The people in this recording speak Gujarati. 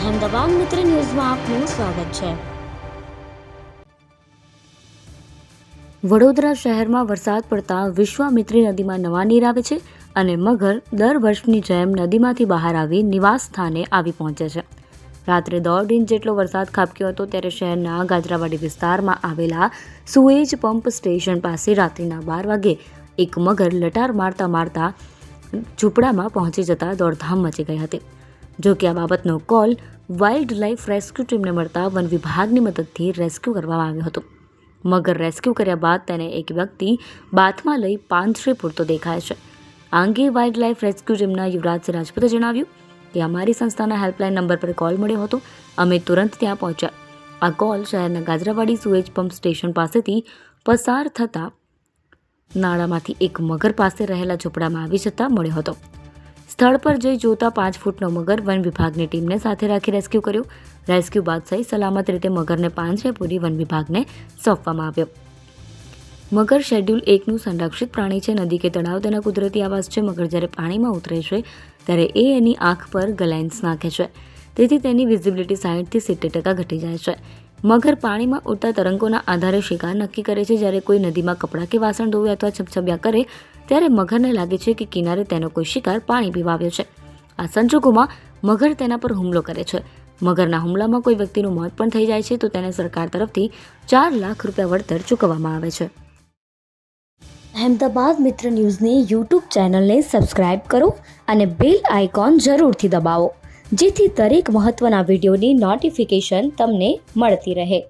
અહેમદાબાદ મિત્ર ન્યૂઝમાં આપનું સ્વાગત છે. વડોદરા શહેરમાં વરસાદ પડતા વિશ્વામિત્રી નદીમાં નવા નીર આવે છે અને મગર દર વર્ષની જેમ નદીમાંથી બહાર આવી નિવાસ સ્થાને આવી પહોંચે છે. રાત્રે દોઢ ઇંચ જેટલો વરસાદ ખાબક્યો હતો ત્યારે શહેરના ગાજરાવાડી વિસ્તારમાં આવેલા સુએજ પંપ સ્ટેશન પાસે રાત્રિના બાર વાગે એક મગર લટાર મારતા મારતા ઝૂંપડામાં પહોંચી જતા દોડધામ મચી ગઈ હતી. જો કે આ બાબતનો કોલ વાઇલ્ડ લાઇફ રેસ્ક્યુ ટીમને મળતા વન વિભાગની મદદથી રેસ્ક્યુ કરવામાં આવ્યો હતો. મગર રેસ્ક્યુ કર્યા બાદ તેને એક વ્યક્તિ બાથમાં લઈ પાંજરે પૂરતો દેખાય છે. આ અંગે વાઇલ્ડ લાઇફ રેસ્ક્યુ ટીમના યુવરાજ રાજપૂતે જણાવ્યું કે અમારી સંસ્થાના હેલ્પલાઇન નંબર પર કોલ મળ્યો હતો. અમે તુરંત ત્યાં પહોંચ્યા. આ કોલ શહેરના ગાજરાવાડી સુએજ પંપ સ્ટેશન પાસેથી પસાર થતા નાળામાંથી એક મગર પાસે રહેલા ઝૂંપડામાં આવી જતા મળ્યો હતો. સ્થળ પર જઈ જોતા પાંચ ફૂટનો મગર વન વિભાગની ટીમને સાથે રાખી રેસ્ક્યુ કર્યો. રેસ્ક્યુ બાદ સહી સલામત રીતે મગરને પાંજરે પૂરી વન વિભાગને સોંપવામાં આવ્યો. મગર શેડ્યુલ એકનું સંરક્ષિત પ્રાણી છે. નદી કે તળાવ તેના કુદરતી આવાસ છે. મગર જ્યારે પાણીમાં ઉતરે છે, ત્યારે એ એની આંખ પર ગલેન્સ નાખે છે. તેથી તેની વિઝિબિલિટી સાઠથી સિત્તેર ટકા ઘટી જાય છે. મગર પાણીમાં ઉડતા તરંગોના આધારે શિકાર નક્કી કરે છે. જ્યારે કોઈ નદીમાં કપડાં કે વાસણ ધોવે અથવા છબછબ્યા કરે ત્યારે મગરને લાગે છે કે કિનારે તેનો કોઈ શિકાર પાણી પીવા આવ્યો છે. આ સંજોગોમાં મગર તેના પર હુમલો કરે છે. મગરના હુમલામાં કોઈ વ્યક્તિનું મોત પણ થઈ જાય છે તો તેને સરકાર તરફથી ચાર લાખ રૂપિયા વળતર ચૂકવવામાં આવે છે. અહેમદાબાદ મિત્ર ન્યૂઝની યુટ્યુબ ચેનલને સબસ્ક્રાઇબ કરો અને બેલ આઇકોન જરૂરથી દબાવો, જેથી દરેક મહત્ત્વના વિડીયોની નોટિફિકેશન તમને મળતી રહે.